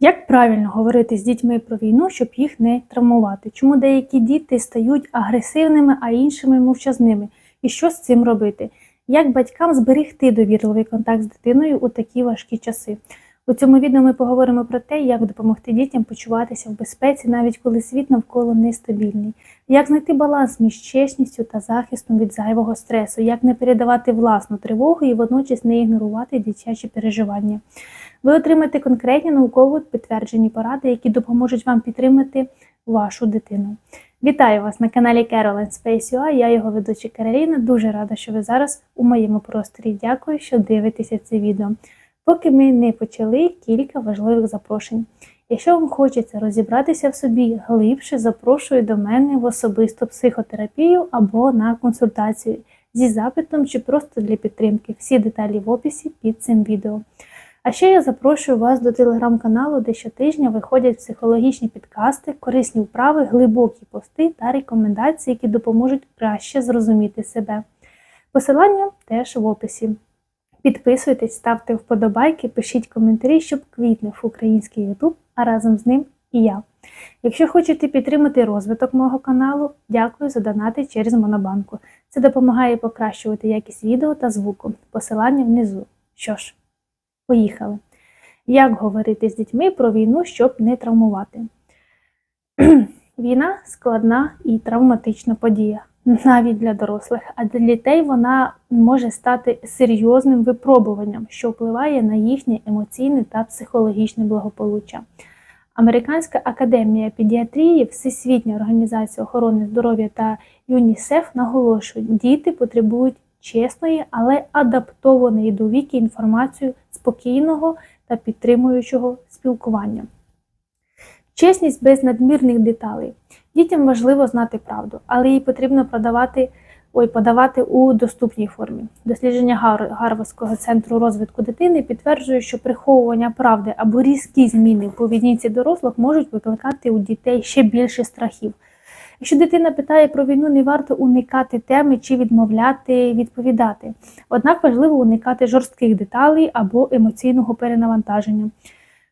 Як правильно говорити з дітьми про війну, щоб їх не травмувати? Чому деякі діти стають агресивними, а іншими мовчазними? І що з цим робити? Як батькам зберегти довірливий контакт з дитиною у такі важкі часи? У цьому відео ми поговоримо про те, як допомогти дітям почуватися в безпеці, навіть коли світ навколо нестабільний, як знайти баланс між чесністю та захистом від зайвого стресу, як не передавати власну тривогу і водночас не ігнорувати дитячі переживання. Ви отримаєте конкретні науково підтверджені поради, які допоможуть вам підтримати вашу дитину. Вітаю вас на каналі Caroline Space UA, Я його ведуча Кароліна. Дуже рада, що ви зараз у моєму просторі. Дякую, що дивитеся це відео. Поки ми не почали кілька важливих запрошень. Якщо вам хочеться розібратися в собі глибше, запрошую до мене в особисту психотерапію або на консультацію зі запитом чи просто для підтримки. Всі деталі в описі під цим відео. А ще я запрошую вас до телеграм-каналу, де щотижня виходять психологічні підкасти, корисні вправи, глибокі пости та рекомендації, які допоможуть краще зрозуміти себе. Посилання теж в описі. Підписуйтесь, ставте вподобайки, пишіть коментарі, щоб квітнув український YouTube, а разом з ним і я. Якщо хочете підтримати розвиток мого каналу, дякую за донати через Монобанку. Це допомагає покращувати якість відео та звуку. Посилання внизу. Що ж, поїхали. Як говорити з дітьми про війну, щоб не травмувати? Війна складна і травматична подія навіть для дорослих, а для дітей вона може стати серйозним випробуванням, що впливає на їхнє емоційне та психологічне благополуччя. Американська академія педіатрії, Всесвітня організація охорони здоров'я та ЮНІСЕФ наголошують, діти потребують чесної, але адаптованої до віки інформацію спокійного та підтримуючого спілкування. Чесність без надмірних деталей. Дітям важливо знати правду, але їй потрібно продавати, ой, подавати у доступній формі. Дослідження Гарвардського центру розвитку дитини підтверджує, що приховування правди або різкі зміни в поведінці дорослих можуть викликати у дітей ще більше страхів. Якщо дитина питає про війну, не варто уникати теми чи відмовляти відповідати. Однак важливо уникати жорстких деталей або емоційного перенавантаження.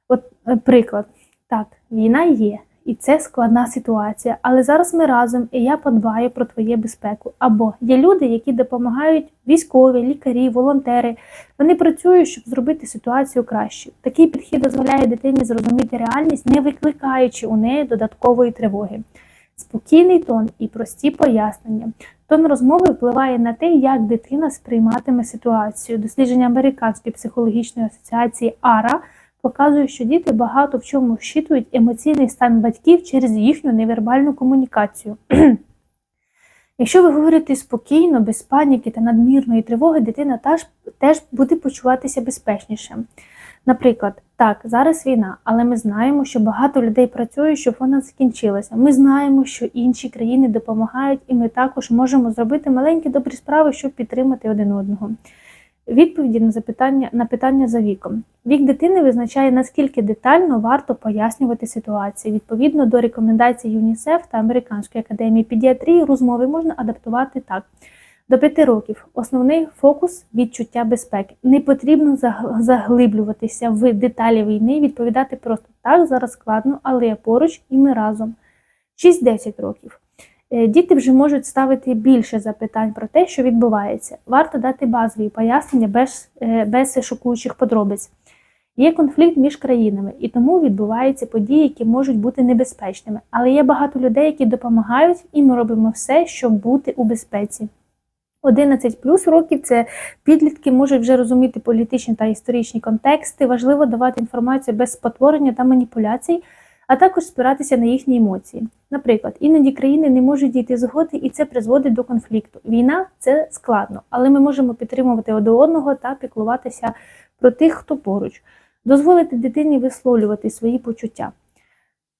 От е, приклад, так, війна є. І це складна ситуація, але зараз ми разом, і я подбаю про твою безпеку. Або є люди, які допомагають військові, лікарі, волонтери. Вони працюють, щоб зробити ситуацію краще. Такий підхід дозволяє дитині зрозуміти реальність, не викликаючи у неї додаткової тривоги. Спокійний тон і прості пояснення. Тон розмови впливає на те, як дитина сприйматиме ситуацію. Дослідження Американської психологічної асоціації АРА показує, що діти багато в чому вщитують емоційний стан батьків через їхню невербальну комунікацію. Якщо ви говорите спокійно, без паніки та надмірної тривоги, дитина теж буде почуватися безпечніше. Наприклад, так, зараз війна, але ми знаємо, що багато людей працює, щоб вона закінчилася. Ми знаємо, що інші країни допомагають, і ми також можемо зробити маленькі добрі справи, щоб підтримати один одного. Відповіді на запитання на питання за віком. Вік дитини визначає, наскільки детально варто пояснювати ситуацію. Відповідно до рекомендацій ЮНІСЕФ та Американської академії педіатрії, розмови можна адаптувати так. До 5 років основний фокус відчуття безпеки. Не потрібно заглиблюватися в деталі війни, відповідати просто так, зараз складно, але я поруч і ми разом. 6-10 років. Е, діти вже можуть ставити більше запитань про те, що відбувається. Варто дати базові пояснення без, е, без шокуючих подробиць. Є конфлікт між країнами, і тому відбуваються події, які можуть бути небезпечними. Але є багато людей, які допомагають, і ми робимо все, щоб бути у безпеці. 11 плюс років це підлітки можуть вже розуміти політичні та історичні контексти. Важливо давати інформацію без спотворення та маніпуляцій а також спиратися на їхні емоції. Наприклад, іноді країни не можуть дійти згоди, і це призводить до конфлікту. Війна це складно, але ми можемо підтримувати один одного та піклуватися про тих, хто поруч, дозволити дитині висловлювати свої почуття.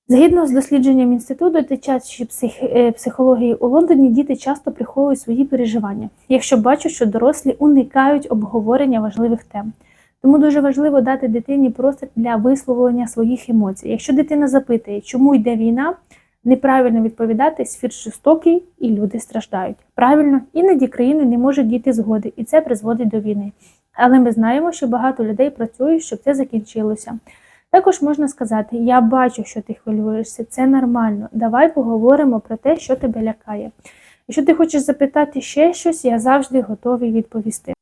Згідно з дослідженням інституту дитячої е, психології у Лондоні, діти часто приховують свої переживання, якщо бачать, що дорослі уникають обговорення важливих тем. Тому дуже важливо дати дитині простір для висловлення своїх емоцій. Якщо дитина запитує, чому йде війна, неправильно відповідати, світ жорстокий і люди страждають. Правильно, іноді країни не можуть дійти згоди, і це призводить до війни. Але ми знаємо, що багато людей працюють, щоб це закінчилося. Також можна сказати: Я бачу, що ти хвилюєшся, це нормально. Давай поговоримо про те, що тебе лякає. Якщо ти хочеш запитати ще щось, я завжди готовий відповісти.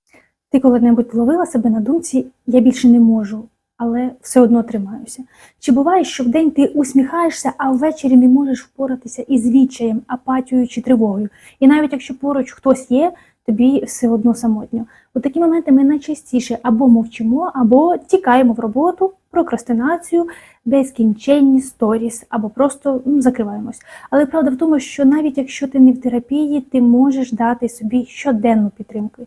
Ти коли-небудь ловила себе на думці, я більше не можу, але все одно тримаюся. Чи буває, що вдень ти усміхаєшся, а ввечері не можеш впоратися із відчаєм, апатією чи тривогою? І навіть якщо поруч хтось є, тобі все одно самотньо. У такі моменти ми найчастіше або мовчимо, або тікаємо в роботу, прокрастинацію, безкінченні сторіс, або просто ну, закриваємось. Але правда в тому, що навіть якщо ти не в терапії, ти можеш дати собі щоденну підтримку.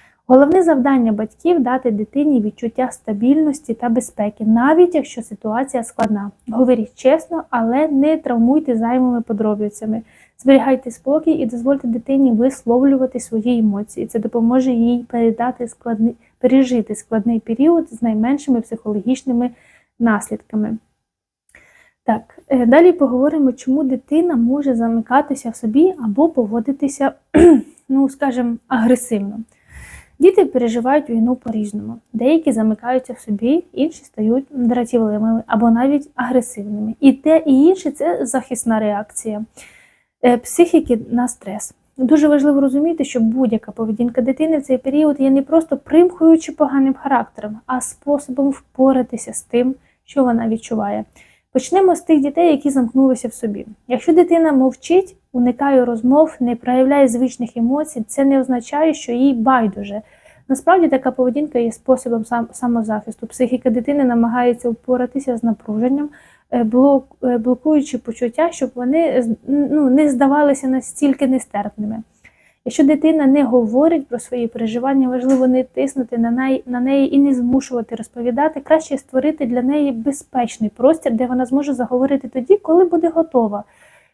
Головне завдання батьків дати дитині відчуття стабільності та безпеки, навіть якщо ситуація складна. Говоріть чесно, але не травмуйте займими подробицями. Зберігайте спокій і дозвольте дитині висловлювати свої емоції. Це допоможе їй передати складний, пережити складний період з найменшими психологічними наслідками. Так, е, далі поговоримо, чому дитина може замикатися в собі або поводитися, ну, скажімо, агресивно. Діти переживають війну по-різному. Деякі замикаються в собі, інші стають дратівливими або навіть агресивними. І те, і інше це захисна реакція е, психіки на стрес. Дуже важливо розуміти, що будь-яка поведінка дитини в цей період є не просто примхою чи поганим характером, а способом впоратися з тим, що вона відчуває. Почнемо з тих дітей, які замкнулися в собі. Якщо дитина мовчить, уникає розмов, не проявляє звичних емоцій, це не означає, що їй байдуже. Насправді така поведінка є способом сам, самозахисту. Психіка дитини намагається впоратися з напруженням, е, е, блокуючи почуття, щоб вони ну, не здавалися настільки нестерпними. Якщо дитина не говорить про свої переживання, важливо не тиснути на неї, на неї і не змушувати розповідати, краще створити для неї безпечний простір, де вона зможе заговорити тоді, коли буде готова.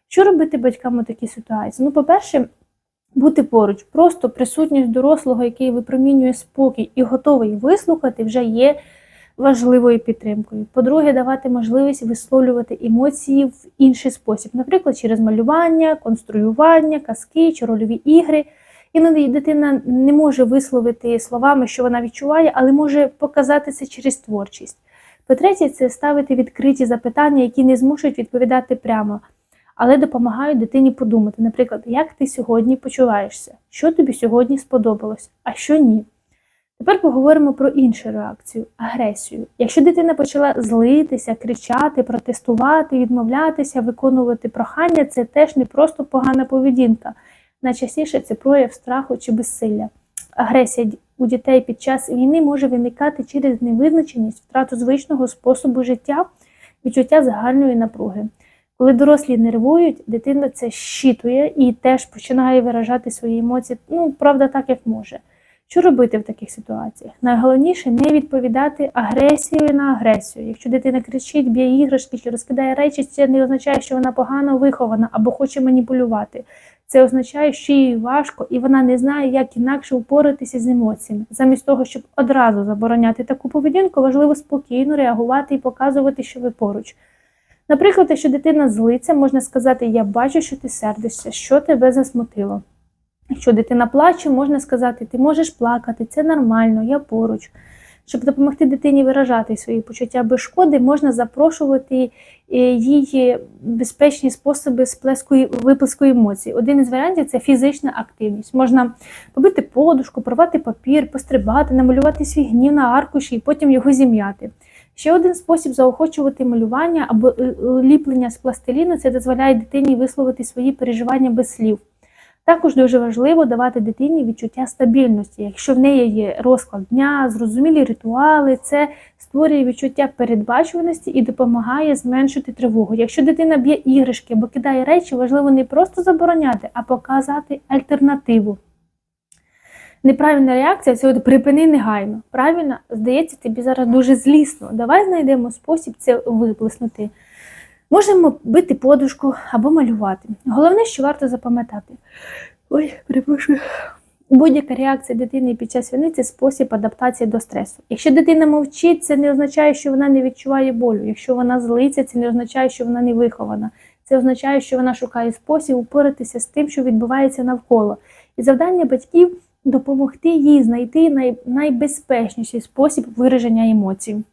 Що робити батькам у такій ситуації? Ну, по-перше, бути поруч, просто присутність дорослого, який випромінює спокій і готовий вислухати, вже є важливою підтримкою. По-друге, давати можливість висловлювати емоції в інший спосіб, наприклад, через малювання, конструювання, казки чи рольові ігри. Іноді дитина не може висловити словами, що вона відчуває, але може показати це через творчість. По-третє, це ставити відкриті запитання, які не змушують відповідати прямо, але допомагають дитині подумати, наприклад, як ти сьогодні почуваєшся, що тобі сьогодні сподобалось, а що ні. Тепер поговоримо про іншу реакцію агресію. Якщо дитина почала злитися, кричати, протестувати, відмовлятися, виконувати прохання, це теж не просто погана поведінка. Найчастіше це прояв страху чи безсилля. Агресія у дітей під час війни може виникати через невизначеність, втрату звичного способу життя, відчуття загальної напруги. Коли дорослі нервують, дитина це щитує і теж починає виражати свої емоції, ну, правда, так як може. Що робити в таких ситуаціях? Найголовніше не відповідати агресією на агресію. Якщо дитина кричить, б'є іграшки чи розкидає речі, це не означає, що вона погано вихована або хоче маніпулювати. Це означає, що їй важко, і вона не знає, як інакше впоратися з емоціями. Замість того, щоб одразу забороняти таку поведінку, важливо спокійно реагувати і показувати, що ви поруч. Наприклад, якщо дитина злиться, можна сказати: Я бачу, що ти сердишся, що тебе засмутило. Якщо дитина плаче, можна сказати, ти можеш плакати, це нормально, я поруч. Щоб допомогти дитині виражати свої почуття без шкоди, можна запрошувати е, їй безпечні способи сплеску виплеску емоцій. Один із варіантів це фізична активність. Можна побити подушку, порвати папір, пострибати, намалювати свій гнів на аркуші і потім його зім'яти. Ще один спосіб заохочувати малювання або е, ліплення з пластиліну це дозволяє дитині висловити свої переживання без слів. Також дуже важливо давати дитині відчуття стабільності. Якщо в неї є розклад дня, зрозумілі ритуали, це створює відчуття передбачуваності і допомагає зменшити тривогу. Якщо дитина б'є іграшки або кидає речі, важливо не просто забороняти, а показати альтернативу. Неправильна реакція це от припини негайно. Правильно, здається, тобі зараз дуже злісно. Давай знайдемо спосіб це виплеснути. Можемо бити подушку або малювати. Головне, що варто запам'ятати. Ой, перепрошую. Будь-яка реакція дитини під час війни це спосіб адаптації до стресу. Якщо дитина мовчить, це не означає, що вона не відчуває болю. Якщо вона злиться, це не означає, що вона не вихована. Це означає, що вона шукає спосіб упоратися з тим, що відбувається навколо. І завдання батьків допомогти їй знайти найбезпечніший спосіб вираження емоцій.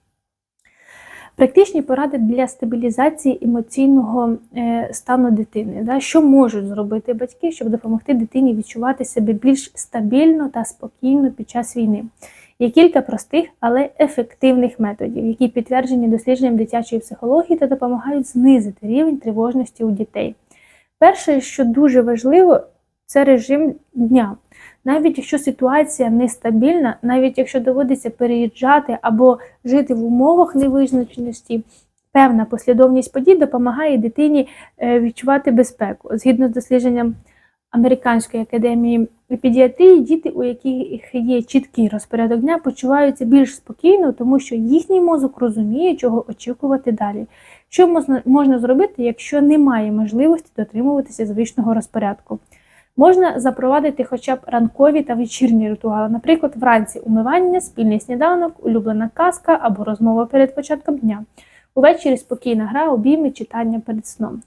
Практичні поради для стабілізації емоційного е, стану дитини. Що можуть зробити батьки, щоб допомогти дитині відчувати себе більш стабільно та спокійно під час війни? Є кілька простих, але ефективних методів, які підтверджені дослідженням дитячої психології та допомагають знизити рівень тривожності у дітей. Перше, що дуже важливо, це режим дня. Навіть якщо ситуація нестабільна, навіть якщо доводиться переїжджати або жити в умовах невизначеності, певна послідовність подій допомагає дитині е, відчувати безпеку. Згідно з дослідженням Американської академії педіатрії, діти, у яких є чіткий розпорядок дня, почуваються більш спокійно, тому що їхній мозок розуміє, чого очікувати далі. Що можна, можна зробити, якщо немає можливості дотримуватися звичного розпорядку? Можна запровадити хоча б ранкові та вечірні ритуали, наприклад, вранці умивання, спільний сніданок, улюблена казка або розмова перед початком дня. Увечері спокійна гра, обійми, читання перед сном.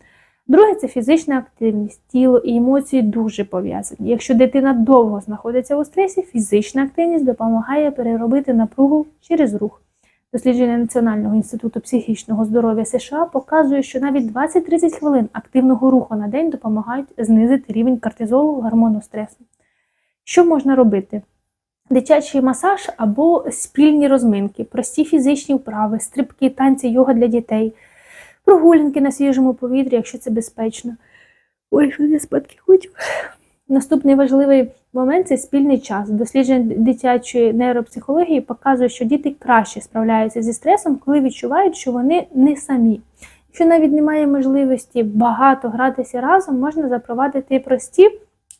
Друге це фізична активність. Тіло і емоції дуже пов'язані. Якщо дитина довго знаходиться у стресі, фізична активність допомагає переробити напругу через рух. Дослідження Національного інституту психічного здоров'я США показує, що навіть 20-30 хвилин активного руху на день допомагають знизити рівень кортизолу гормону стресу. Що можна робити? Дитячий масаж або спільні розминки, прості фізичні вправи, стрибки, танці, йога для дітей, прогулянки на свіжому повітрі, якщо це безпечно. Ой, що я спадки хочу. Наступний важливий момент це спільний час. Дослідження дитячої нейропсихології показує, що діти краще справляються зі стресом, коли відчувають, що вони не самі. Якщо навіть немає можливості багато гратися разом, можна запровадити прості,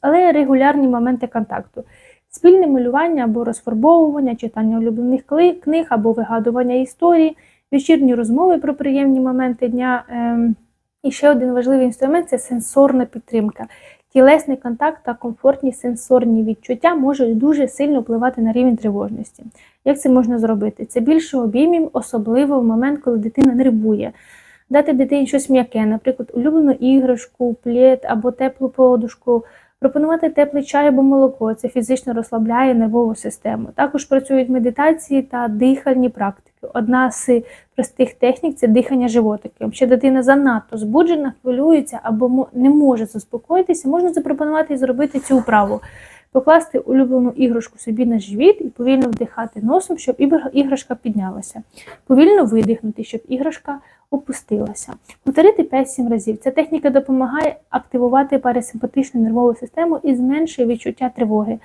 але регулярні моменти контакту. Спільне малювання або розфарбовування, читання улюблених книг або вигадування історії, вечірні розмови про приємні моменти дня. Ем, і ще один важливий інструмент це сенсорна підтримка. Тілесний контакт та комфортні сенсорні відчуття можуть дуже сильно впливати на рівень тривожності. Як це можна зробити? Це більше обіймів, особливо в момент, коли дитина нервує. Дати дитині щось м'яке, наприклад, улюблену іграшку, плід або теплу подушку, пропонувати теплий чай або молоко. Це фізично розслабляє нервову систему. Також працюють медитації та дихальні практики. Одна з простих технік це дихання животиком. Якщо дитина занадто збуджена, хвилюється або не може заспокоїтися, можна запропонувати і зробити цю вправу. Покласти улюблену іграшку собі на живіт і повільно вдихати носом, щоб іграшка піднялася. Повільно видихнути, щоб іграшка опустилася. Повторити 5-7 разів. Ця техніка допомагає активувати парасимпатичну нервову систему і зменшує відчуття тривоги.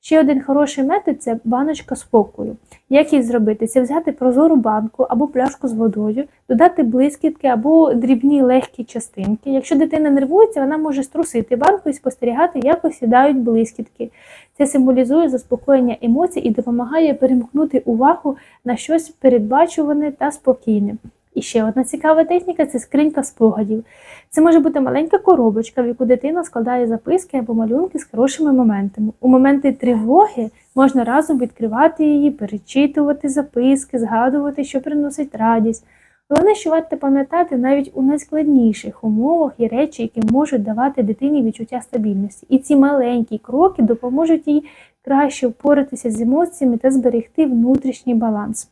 Ще один хороший метод це баночка спокою. Як її зробити? Це взяти прозору банку або пляшку з водою, додати блискітки або дрібні легкі частинки. Якщо дитина нервується, вона може струсити банку і спостерігати, як осідають блискітки. Це символізує заспокоєння емоцій і допомагає перемкнути увагу на щось передбачуване та спокійне. І ще одна цікава техніка це скринька спогадів. Це може бути маленька коробочка, в яку дитина складає записки або малюнки з хорошими моментами. У моменти тривоги можна разом відкривати її, перечитувати записки, згадувати, що приносить радість. Головне, що варто пам'ятати, навіть у найскладніших умовах є речі, які можуть давати дитині відчуття стабільності. І ці маленькі кроки допоможуть їй краще впоратися з емоціями та зберегти внутрішній баланс.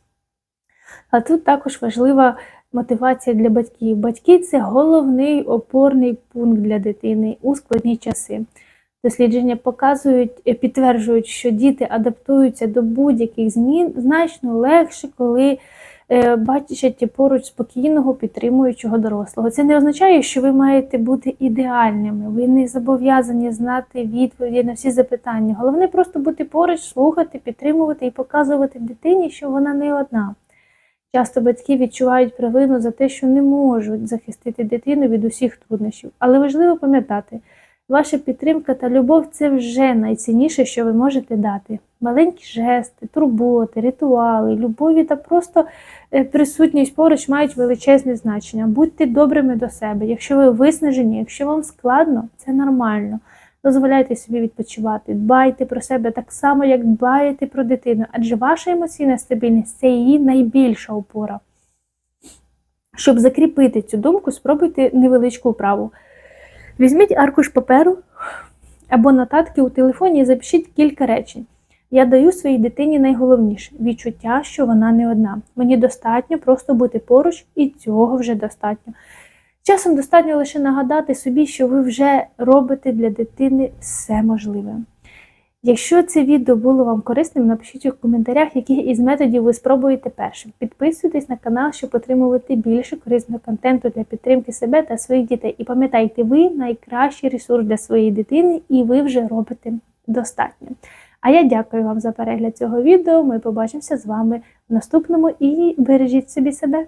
А тут також важлива мотивація для батьків. Батьки це головний опорний пункт для дитини у складні часи. Дослідження показують, е, підтверджують, що діти адаптуються до будь-яких змін значно легше, коли е, бачать поруч спокійного, підтримуючого дорослого. Це не означає, що ви маєте бути ідеальними. Ви не зобов'язані знати відповіді на всі запитання. Головне просто бути поруч, слухати, підтримувати і показувати дитині, що вона не одна. Часто батьки відчувають провину за те, що не можуть захистити дитину від усіх труднощів. Але важливо пам'ятати, ваша підтримка та любов це вже найцінніше, що ви можете дати. Маленькі жести, турботи, ритуали, любові та просто е, присутність поруч мають величезне значення. Будьте добрими до себе. Якщо ви виснажені, якщо вам складно, це нормально. Дозволяйте собі відпочивати, дбайте про себе так само, як дбаєте про дитину, адже ваша емоційна стабільність це її найбільша опора. Щоб закріпити цю думку, спробуйте невеличку вправу. Візьміть аркуш паперу або нотатки у телефоні і запишіть кілька речень. Я даю своїй дитині найголовніше відчуття, що вона не одна. Мені достатньо просто бути поруч, і цього вже достатньо. Часом достатньо лише нагадати собі, що ви вже робите для дитини все можливе. Якщо це відео було вам корисним, напишіть у коментарях, який із методів ви спробуєте першим. Підписуйтесь на канал, щоб отримувати більше корисного контенту для підтримки себе та своїх дітей. І пам'ятайте, ви найкращий ресурс для своєї дитини, і ви вже робите достатньо. А я дякую вам за перегляд цього відео. Ми побачимося з вами в наступному і бережіть собі себе.